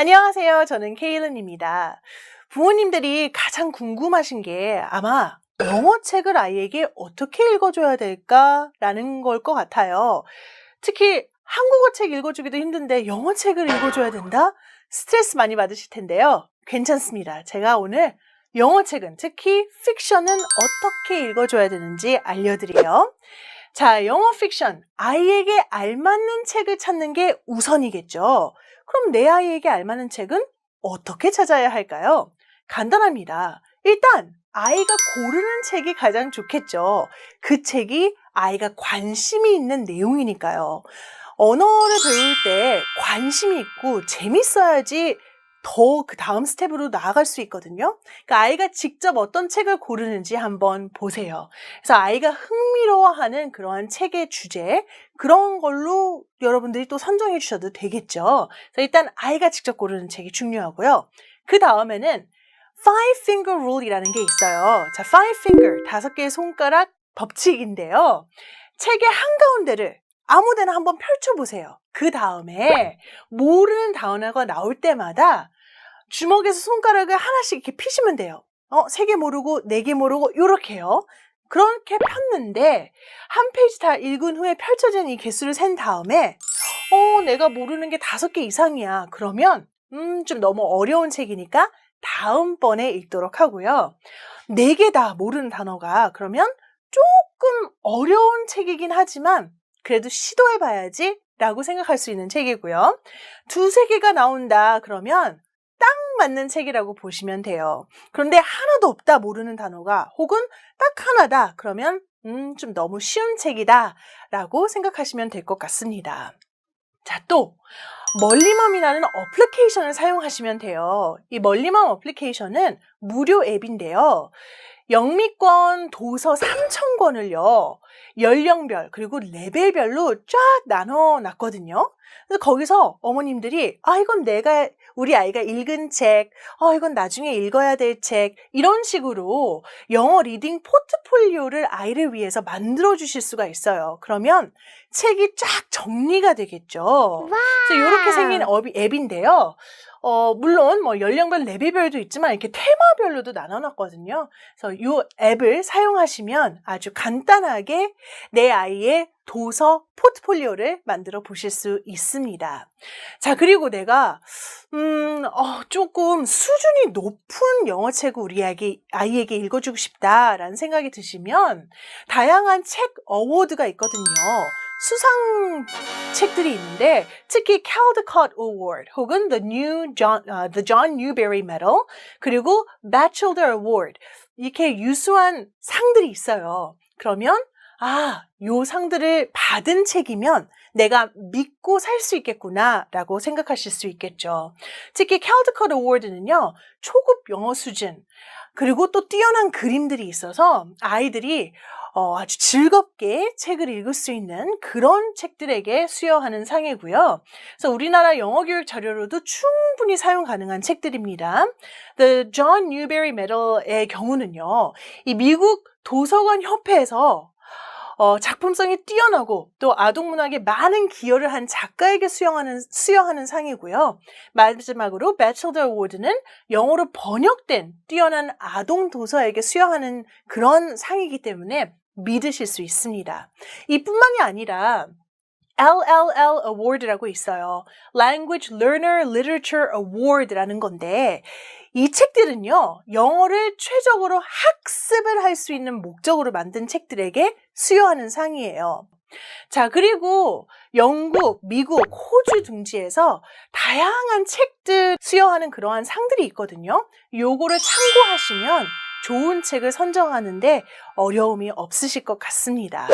안녕하세요. 저는 케일은입니다. 부모님들이 가장 궁금하신 게 아마 영어 책을 아이에게 어떻게 읽어줘야 될까라는 걸 것 같아요. 특히 한국어 책 읽어주기도 힘든데 영어 책을 읽어줘야 된다? 스트레스 많이 받으실 텐데요. 괜찮습니다. 제가 오늘 영어 책은 특히 픽션은 어떻게 읽어줘야 되는지 알려드려요. 자, 영어 픽션. 아이에게 알맞는 책을 찾는 게 우선이겠죠. 그럼 내 아이에게 알맞는 책은 어떻게 찾아야 할까요? 간단합니다. 일단, 아이가 고르는 책이 가장 좋겠죠. 그 책이 아이가 관심이 있는 내용이니까요. 언어를 배울 때 관심이 있고 재밌어야지 더 그 다음 스텝으로 나아갈 수 있거든요. 그러니까 아이가 직접 어떤 책을 고르는지 한번 보세요. 그래서 아이가 흥미로워하는 그러한 책의 주제, 그런 걸로 여러분들이 또 선정해 주셔도 되겠죠. 그래서 일단 아이가 직접 고르는 책이 중요하고요. 그 다음에는 five finger rule이라는 게 있어요. 자, five finger, 다섯 개의 손가락 법칙인데요. 책의 한가운데를 아무 데나 한번 펼쳐보세요. 그 다음에 모르는 단어가 나올 때마다 주먹에서 손가락을 하나씩 이렇게 피시면 돼요. 어, 세 개 모르고, 네 개 모르고, 요렇게요. 그렇게 폈는데, 한 페이지 다 읽은 후에 펼쳐진 이 개수를 센 다음에, 어, 내가 모르는 게 다섯 개 이상이야. 그러면, 음, 좀 너무 어려운 책이니까 다음번에 읽도록 하고요. 네 개 다 모르는 단어가, 그러면 조금 어려운 책이긴 하지만, 그래도 시도해봐야지 라고 생각할 수 있는 책이고요. 두세 개가 나온다 그러면 딱 맞는 책이라고 보시면 돼요. 그런데 하나도 없다 모르는 단어가 혹은 딱 하나다 그러면 음, 좀 너무 쉬운 책이다 라고 생각하시면 될 것 같습니다. 자, 또 멀리맘이라는 어플리케이션을 사용하시면 돼요. 이 멀리맘 어플리케이션은 무료 앱인데요. 영미권 도서 3,000권을요, 연령별, 그리고 레벨별로 쫙 나눠 놨거든요. 그래서 거기서 어머님들이, 아, 이건 내가, 우리 아이가 읽은 책, 아, 이건 나중에 읽어야 될 책, 이런 식으로 영어 리딩 포트폴리오를 아이를 위해서 만들어 주실 수가 있어요. 그러면 책이 쫙 정리가 되겠죠. 그래서 이렇게 생긴 앱인데요. 어, 물론 뭐 연령별 레벨별도 있지만 이렇게 테마별로도 나눠놨거든요. 그래서 이 앱을 사용하시면 아주 간단하게 내 아이의 도서 포트폴리오를 만들어 보실 수 있습니다. 자, 그리고 내가, 음, 어, 조금 수준이 높은 영어책을 우리 아기, 아이에게 읽어주고 싶다라는 생각이 드시면 다양한 책 어워드가 있거든요. 수상 책들이 있는데 특히 Caldecott Award 혹은 The New John, 어, The John Newbery Medal 그리고 Batchelor Award 이렇게 유수한 상들이 있어요. 그러면 아, 요 상들을 받은 책이면 내가 믿고 살 수 있겠구나라고 생각하실 수 있겠죠. 특히 Caldecott Award는요, 초급 영어 수준, 그리고 또 뛰어난 그림들이 있어서 아이들이 어, 아주 즐겁게 책을 읽을 수 있는 그런 책들에게 수여하는 상이고요. 그래서 우리나라 영어 교육 자료로도 충분히 사용 가능한 책들입니다. The John Newbery Medal의 경우는요, 이 미국 도서관 협회에서 어, 작품성이 뛰어나고 또 아동문학에 많은 기여를 한 작가에게 수여하는, 수여하는 상이고요. 마지막으로 Batchelor Award는 영어로 번역된 뛰어난 아동 도서에게 수여하는 그런 상이기 때문에 믿으실 수 있습니다. 이뿐만이 아니라 LLL Award라고 있어요. Language Learner Literature Award라는 건데 이 책들은요, 영어를 최적으로 학습을 할 수 있는 목적으로 만든 책들에게 수여하는 상이에요. 자, 그리고 영국, 미국, 호주 등지에서 다양한 책들 수여하는 그러한 상들이 있거든요. 요거를 참고하시면 좋은 책을 선정하는데 어려움이 없으실 것 같습니다.